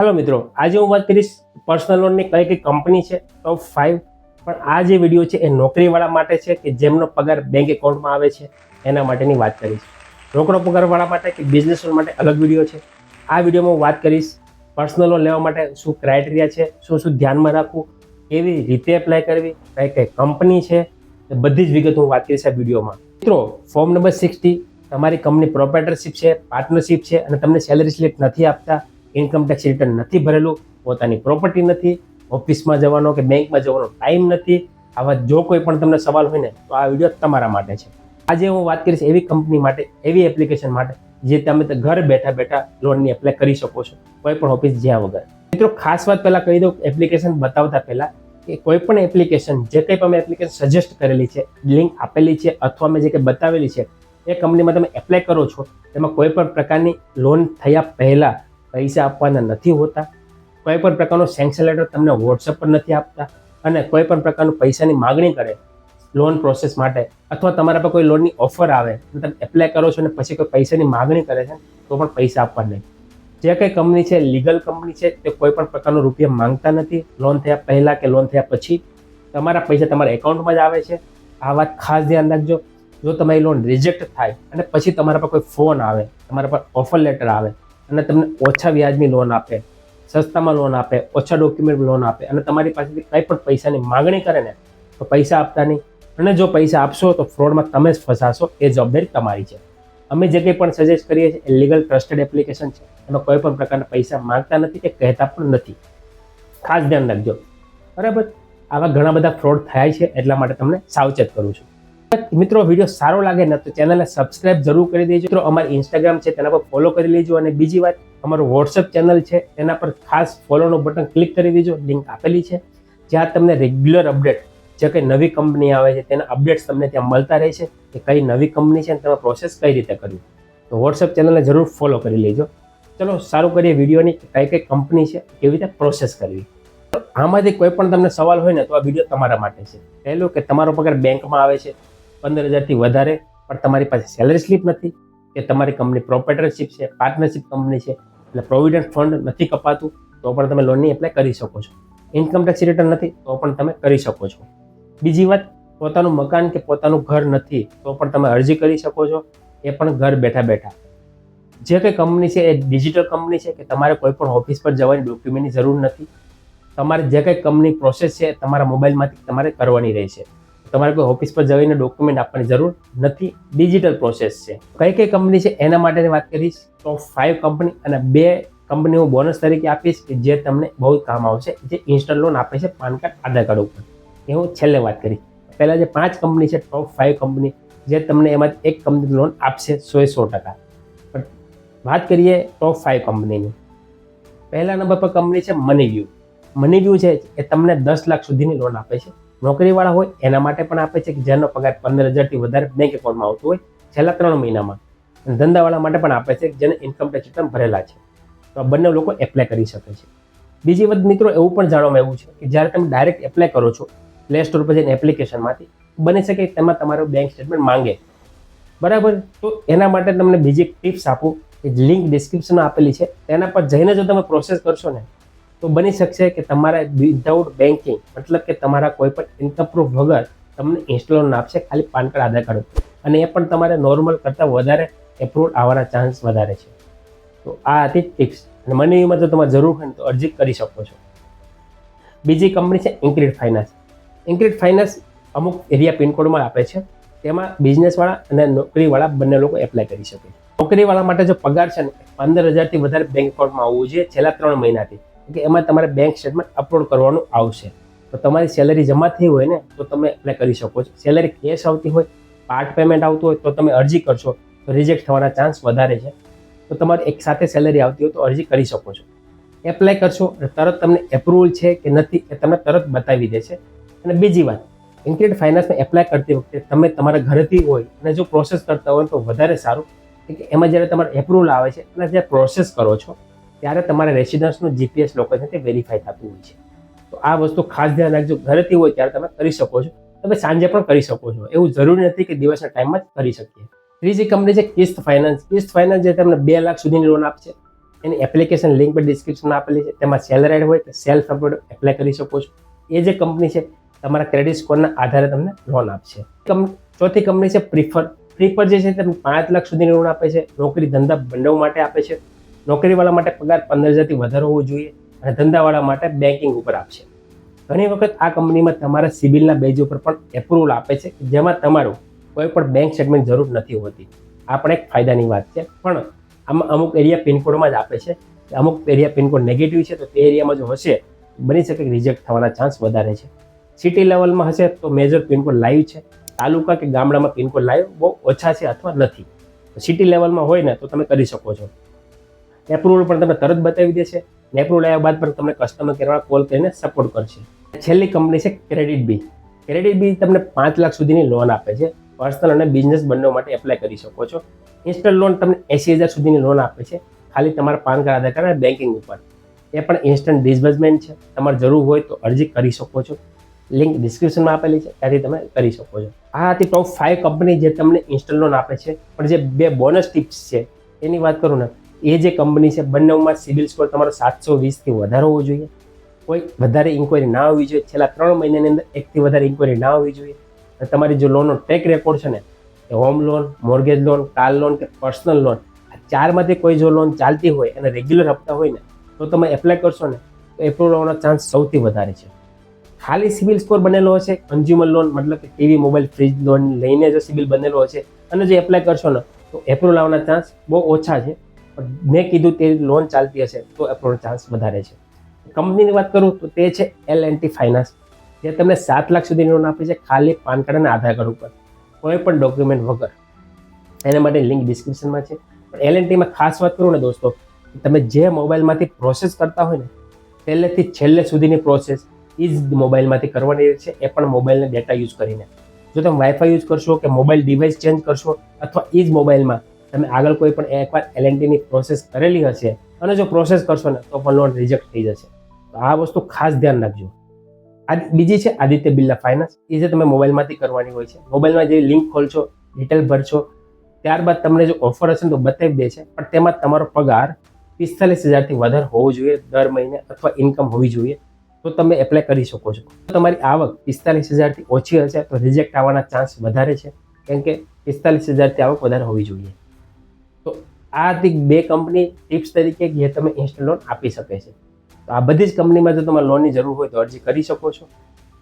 હાલો મિત્રો, આજે હું વાત કરીશ પર્સનલ લોનની કઈ કઈ કંપની છે ટોપ ફાઇવ પણ આ જે વીડિયો છે એ નોકરીવાળા માટે છે કે જેમનો પગાર બેંક એકાઉન્ટમાં આવે છે, એના માટેની વાત કરીશ. રોકડો પગારવાળા માટે કે બિઝનેસ લોન માટે અલગ વીડિયો છે. આ વિડીયોમાં હું વાત કરીશ પર્સનલ લોન લેવા માટે શું ક્રાઇટેરિયા છે, શું શું ધ્યાનમાં રાખવું, કેવી રીતે એપ્લાય કરવી, કઈ કઈ કંપની છે, એ બધી જ વિગત હું વાત કરીશ આ વિડીયોમાં મિત્રો ફોર્મ નંબર સિક્સટી તમારી કંપની પ્રોપરેટરશીપ છે પાર્ટનરશિપ છે અને તમને સેલરી સ્લિપ નથી આપતા ઇન્કમ ટેક્સ રિટર્ન નથી ભરેલું, પોતાની પ્રોપર્ટી નથી ઓફિસમાં જવાનો કે બેંકમાં જવાનો ટાઈમ નથી. આવા જો કોઈ પણ તમને સવાલ હોય ને, તો આ વીડિયો તમારા માટે છે. આજે હું વાત કરીશ એવી કંપની માટે, એવી એપ્લિકેશન માટે, જે તમે ઘર બેઠા બેઠા લોનની એપ્લાય કરી શકો છો, કોઈ પણ ઓફિસ જ્યાં વગર. મિત્રો, ખાસ વાત પહેલાં કહી દઉં એપ્લિકેશન બતાવતા પહેલાં કે કોઈ પણ એપ્લિકેશન જે કંઈ પણ એપ્લિકેશન સજેસ્ટ કરેલી છે લિંક આપેલી છે, અથવા મેં જે કંઈ બતાવેલી છે, એ કંપનીમાં તમે એપ્લાય કરો છો, તેમાં કોઈ પણ પ્રકારની લોન થયા પહેલાં પૈસા આપવાના નથી હોતા. કોઈ પણ પ્રકારનો સેન્કશન લેટર તમને વોટ્સઅપ પર નથી આપતા અને કોઈ પણ પ્રકારનું પૈસાની માગણી કરે લોન પ્રોસેસ માટે અથવા તમારા પર કોઈ લોનની ઓફર આવે, તમે એપ્લાય કરો છો અને પછી કોઈ પૈસાની માગણી કરે છે, તો પણ પૈસા આપવા નહીં. જે કંઈ કંપની છે લીગલ કંપની છે, તે કોઈ પણ પ્રકારનો રૂપિયા માંગતા નથી. લોન થયા પહેલાં કે લોન થયા પછી તમારા પૈસા તમારા એકાઉન્ટમાં જ આવે છે. આ વાત ખાસ ધ્યાન રાખજો. જો તમારી લોન રિજેક્ટ થાય અને પછી તમારા પર કોઈ ફોન આવે, તમારા પર ઓફર લેટર આવે અને તમને ઓછા વ્યાજની લોન આપે, સસ્તામાં લોન આપે, ઓછા ડોક્યુમેન્ટ લોન આપે અને તમારી પાસેથી કંઈ પણ પૈસાની માગણી કરે ને, તો પૈસા આપતા નહીં. અને જો પૈસા આપશો તો ફ્રોડમાં તમે જ ફસાશો, એ જવાબદારી તમારી છે. અમે જે કંઈ પણ સજેસ્ટ કરીએ છીએ, એ લીગલ ટ્રસ્ટેડ એપ્લિકેશન છે. એમાં કોઈ પણ પ્રકારના પૈસા માંગતા નથી કે કહેતા પણ નથી. ખાસ ધ્યાન રાખજો. બરાબર? આવા ઘણા બધા ફ્રોડ થાય છે, એટલા માટે તમને સાવચેત કરું છું. મિત્રો વીડિયો સારો લાગે ને તો ચેનલને સબસ્ક્રાઇબ જરૂર કરી દેજો. મિત્રો, અમારી ઇન્સ્ટાગ્રામ છે, તેના પર ફોલો કરી લેજો. અને બીજી વાત, અમારું વોટ્સઅપ ચેનલ છે, તેના પર ખાસ ફોલોનું બટન ક્લિક કરી દેજો. લિંક આપેલી છે. જ્યાં તમને રેગ્યુલર અપડેટ જે કંઈ નવી કંપની આવે છે, તેના અપડેટ્સ તમને ત્યાં મળતા રહે છે કે કઈ નવી કંપની છે અને તમે પ્રોસેસ કઈ રીતે કરવી. તો વોટ્સઅપ ચેનલને જરૂર ફોલો કરી લેજો. ચલો, સારું કરીએ વિડીયોની કઈ કઈ કંપની છે, કેવી રીતે પ્રોસેસ કરવી. આમાંથી કોઈ પણ તમને સવાલ હોય ને તો આ વીડિયો તમારા માટે છે. પહેલું કે તમારો પગાર બેંકમાં આવે છે. પંદર હજારથી વધારે, પણ તમારી પાસે સેલરી સ્લીપ નથી, કે તમારી કંપની પ્રોપરેટરશીપ છે પાર્ટનરશિપ કંપની છે, એટલે પ્રોવિડન્ટ ફંડ નથી કપાતું, તો પણ તમે લોનની એપ્લાય કરી શકો છો. ઇન્કમ ટેક્સ રિટર્ન નથી, તો પણ તમે કરી શકો છો. બીજી વાત, પોતાનું મકાન કે પોતાનું ઘર નથી, તો પણ તમે અરજી કરી શકો છો, એ પણ ઘર બેઠા બેઠા. જે કંઈ કંપની છે, એ ડિજિટલ કંપની છે, કે તમારે કોઈ પણ ઓફિસ પર જવાની ડોક્યુમેન્ટની જરૂર નથી. તમારે જે કંઈ કંપની પ્રોસેસ છે, તમારા મોબાઈલમાંથી તમારે કરવાની રહેશે. તમારે કોઈ ઓફિસ પર જઈને ડોક્યુમેન્ટ આપવાની જરૂર નથી. ડિજિટલ પ્રોસેસ છે. કઈ કઈ કંપની છે એના માટેની વાત કરીશ? ટોપ ફાઇવ કંપની અને બે કંપની હું બોનસ તરીકે આપીશ કે જે તમને બહુ કામ આવશે. જે ઇન્સ્ટન્ટ લોન આપે છે પાન કાર્ડ આધાર કાર્ડ ઉપર. એ હું છેલ્લે વાત કરી પહેલાં જે પાંચ કંપની છે ટોપ ફાઇવ કંપની જે તમને એમાં એક કંપની લોન આપશે સો સો ટકા. વાત કરીએ ટોપ ફાઇવ કંપનીની પહેલા નંબર પર કંપની છે મનીવ્યુ મનીવ્યુ છે, એ તમને દસ લાખ સુધીની લોન આપે છે. નોકરીવાળા હોય, એના માટે પણ આપે છે કે જેનો પગાર પંદર હજારથી વધારે બેંક એકાઉન્ટમાં આવતું હોય, છેલ્લા ત્રણ મહિનામાં. અને ધંધાવાળા માટે પણ આપે છે જેને ઇન્કમ ટેક્સ રિટર્ન ભરેલા છે. તો આ બંને લોકો એપ્લાય કરી શકે છે. બીજી વાત મિત્રો એવું પણ જાણવામાં આવ્યું છે કે જ્યારે તમે ડાયરેક્ટ એપ્લાય કરો છો પ્લે સ્ટોર પર જઈને એપ્લિકેશનમાંથી બની શકે તેમાં તમારું બેંક સ્ટેટમેન્ટ માંગે. બરાબર? તો એના માટે તમને બીજી ટિપ્સ આપું કે લિંક ડિસ્ક્રિપ્શનમાં આપેલી છે. તેના પર જઈને જો તમે પ્રોસેસ કરશો ને તો બની શકશે કે તમારા વિધાઉટ બેન્કિંગ મતલબ કે તમારા કોઈ પણ ઇન્કમ પ્રૂફ વગર તમને ઇન્સ્ટોલમેન્ટ આપશે, ખાલી પાન કાર્ડ, આધાર કાર્ડ. અને એ પણ તમારે નોર્મલ કરતાં વધારે એપ્રુવલ આવવાના ચાન્સ વધારે છે. તો આ હતી ટિપ્સ અને મને એમાં જો તમારે જરૂર હોય તો અરજી કરી શકો છો. બીજી કંપની છે ઇન્ક્રીડ ફાઇનાન્સ ઇન્ક્રીડ ફાઇનાન્સ અમુક એરિયા પિનકોડમાં આપે છે. તેમાં બિઝનેસવાળા અને નોકરીવાળા બંને લોકો એપ્લાય કરી શકે નોકરીવાળા માટે જો પગાર છે ને, પંદર હજારથી વધારે બેંક એકાઉન્ટમાં આવવું જોઈએ, છેલ્લા ત્રણ મહિનાથી. કે એમાં તમારે બેંક સ્ટેટમેન્ટ અપલોડ કરવાનું આવશે. તો તમારી સેલરી જમા થઈ હોય ને, તો તમે એપ્લાય કરી શકો છો. સેલરી કેશ આવતી હોય પાર્ટ પેમેન્ટ આવતું હોય, તો તમે અરજી કરશો. તો રિજેક્ટ થવાના ચાન્સ વધારે છે. તો તમારે એક સાથે સેલરી આવતી હોય તો અરજી કરી શકો છો. એપ્લાય કરશો તરત તમને એપ્રુવલ છે કે નથી એ તમને તરત બતાવી દે છે. અને બીજી વાત ઇન્ક્રેડ ફાઇનાન્સને એપ્લાય કરતી વખતે તમે તમારા ઘરેથી હોય, અને જો પ્રોસેસ કરતા હોય તો વધારે સારું. કે એમાં જ્યારે તમારે એપ્રુવલ આવે છે અને જ્યારે પ્રોસેસ કરો છો ત્યારે તમારે રેસિડન્સનું જીપીએસ લોકેશન તે વેરીફાઈ થતું હોય છે. તો આ વસ્તુ ખાસ ધ્યાન રાખજો. ઘરેથી હોય ત્યારે તમે કરી શકો છો. તમે સાંજે પણ કરી શકો છો. એવું જરૂરી નથી કે દિવસના ટાઈમમાં જ કરી શકીએ. ત્રીજી કંપની છે કિસ્ત ફાઇનાન્સ કિસ્ત ફાઇનાન્સ જે તમને બે લાખ સુધીની લોન આપશે. એની એપ્લિકેશન લિંક પર ડિસ્ક્રિપ્શનમાં આપેલી છે. તેમાં સેલરાઇડ હોય તો સેલ્ફ એમ્પ્લોયડ એપ્લાય કરી શકો છો. એ જે કંપની છે, તમારા ક્રેડિટ સ્કોરના આધારે તમને લોન આપશે. ચોથી કંપની છે પ્રિફર પ્રિફર જે છે તમને પાંચ લાખ સુધીની લોન આપે છે. નોકરી ધંધા બંડવ માટે આપે છે. નોકરીવાળા માટે પગાર પંદર હજારથી વધારે હોવો જોઈએ અને ધંધાવાળા માટે બેન્કિંગ ઉપર આપશે. ઘણી વખત આ કંપનીમાં તમારા સિબિલના બેજ ઉપર પણ એપ્રુવલ આપે છે જેમાં તમારું કોઈ પણ બેંક સ્ટેટમેન્ટ જરૂર નથી હોતી. આ પણ એક ફાયદાની વાત છે, પણ આમાં અમુક એરિયા પિનકોડમાં જ આપે છે અમુક એરિયા પિનકોડ નેગેટિવ છે તો તે એરિયામાં જો હશે, બની શકે કે રિજેક્ટ થવાના ચાન્સ વધારે છે. સિટી લેવલમાં હશે તો મેજર પિનકોડ લાઈવ છે. તાલુકા કે ગામડામાં પિનકોડ લાઈવ બહુ ઓછા છે અથવા નથી. સિટી લેવલમાં હોય ને તો તમે કરી શકો છો. એપ્રુવલ પણ તમને તરત બતાવી દેશે. ને એપ્રુવલ આવ્યા બાદ પણ તમને કસ્ટમર કેરમાં કોલ કરીને સપોર્ટ કરશે. છેલ્લી કંપની છે ક્રેડિટ બી ક્રેડિટ બી તમને પાંચ લાખ સુધીની લોન આપે છે. પર્સનલ અને બિઝનેસ બંને માટે એપ્લાય કરી શકો છો. ઇન્સ્ટન્ટ લોન તમને એસી હજાર સુધીની લોન આપે છે. ખાલી તમારા પાન કાર્ડ, આધાર કાર્ડ અને બેન્કિંગ ઉપર. એ પણ ઇન્સ્ટન્ટ ડિસબર્સમેન્ટ છે. તમારે જરૂર હોય તો અરજી કરી શકો છો. લિંક ડિસ્ક્રિપ્શનમાં આપેલી છે. ત્યાંથી તમે કરી શકો છો. આ હતી ટોપ ફાઇવ કંપની જે તમને ઇન્સ્ટન્ટ લોન આપે છે. પણ જે બે બોનસ ટિપ્સ છે, એની વાત કરું ને એ જે કંપની છે, બંનેમાં સિબિલ સ્કોર તમારો સાતસો વીસથી વધારે હોવો જોઈએ. કોઈ વધારે ઇન્કવાયરી ના હોવી જોઈએ. છેલ્લા ત્રણ મહિનાની અંદર એકથી વધારે ઇન્કવાયરી ના હોવી જોઈએ. અને તમારી જો લોનનો ટ્રેક રેકોર્ડ છે ને, એ home loan mortgage loan car loan કે પર્સનલ લોન આ ચારમાંથી કોઈ જો લોન ચાલતી હોય અને રેગ્યુલર હપ્તા હોય ને, તો તમે એપ્લાય કરશો ને, તો એપ્રુવલ હોવાનો ચાન્સ સૌથી વધારે છે. ખાલી સિબિલ સ્કોર બનેલો હશે કન્ઝ્યુમર લોન મતલબ કે ટીવી મોબાઈલ ફ્રીજ લોન લઈને જો સિબિલ બનેલો હશે. અને જો એપ્લાય કરશો ને, તો એપ્રુવલ આવવાના ચાન્સ બહુ ઓછા છે. મેં કીધું તે લોન ચાલતી હશે તો એપ્રુવલ ચાન્સ વધારે છે. કંપનીની વાત કરું તો તે છે એલ એન્ડ ટી ફાઇનાન્સ જે તમને સાત લાખ સુધી લોન આપે છે ખાલી પાન કાર્ડ અને આધાર કાર્ડ ઉપર. કોઈ પણ ડોક્યુમેન્ટ વગર. એના માટે લિંક ડિસ્ક્રિપ્શનમાં છે. પણ એલ એન્ડ ટીમાં ખાસ વાત કરું ને દોસ્તો, તમે જે મોબાઈલમાંથી પ્રોસેસ કરતા હોય ને, પહેલેથી છેલ્લે સુધીની પ્રોસેસ એ જ મોબાઈલમાંથી કરવાની છે. એ પણ મોબાઈલને ડેટા યુઝ કરીને. જો તમે વાઈફાઈ યુઝ કરશો કે મોબાઈલ ડિવાઇસ ચેન્જ કરશો અથવા એ જ મોબાઈલમાં તમે આગળ કોઈ પણ એકવાર એલએનટીની પ્રોસેસ કરેલી હશે, અને જો પ્રોસેસ કરશો ને, તો પણ લોન રિજેક્ટ થઈ જશે. તો આ વસ્તુ ખાસ ધ્યાન રાખજો. બીજી છે આદિત્ય બિરલા ફાઇનાન્સ એ જે તમે મોબાઈલમાંથી કરવાની હોય છે. મોબાઈલમાં જે લિંક ખોલશો ડિટેલ ભરશો, ત્યારબાદ તમને જો ઓફર હશે ને, તો બતાવી દે છે. પણ તેમાં તમારો પગાર પિસ્તાલીસ હજારથી વધારે હોવો જોઈએ દર મહિને અથવા ઇન્કમ હોવી જોઈએ. તો તમે એપ્લાય કરી શકો છો. તમારી આવક પિસ્તાલીસ હજારથી ઓછી હશે, તો રિજેક્ટ આવવાના ચાન્સ વધારે છે. કેમ કે પિસ્તાલીસ હજારથી આવક વધારે હોવી જોઈએ. આ હતી બે કંપની ટિપ્સ તરીકે જે તમે ઇન્સ્ટન્ટ લોન આપી શકે છે. તો આ બધી જ કંપનીમાં જો તમારે લોનની જરૂર હોય તો અરજી કરી શકો છો.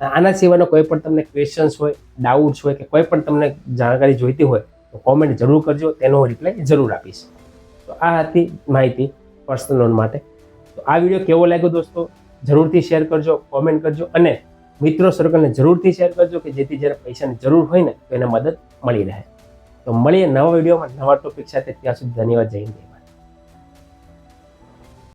આના સિવાયનો કોઈ પણ તમને ક્વેશ્ચન્સ હોય ડાઉટ્સ હોય કે કોઈ પણ તમને જાણકારી જોઈતી હોય, તો કોમેન્ટ જરૂર કરજો. તેનો રિપ્લાય જરૂર આપીશ. તો આ હતી માહિતી પર્સનલ લોન માટે. તો આ વીડિયો કેવો લાગ્યો દોસ્તો? જરૂરથી શેર કરજો કોમેન્ટ કરજો અને મિત્રો સર્કલને જરૂરથી શેર કરજો કે જેથી જ્યારે પૈસાની જરૂર હોય ને તો એને મદદ મળી રહે. તો મળીએ નવા વિડીયોમાં નવા ટોપિક સાથે ત્યાં સુધી ધન્યવાદ જય હિન્દ.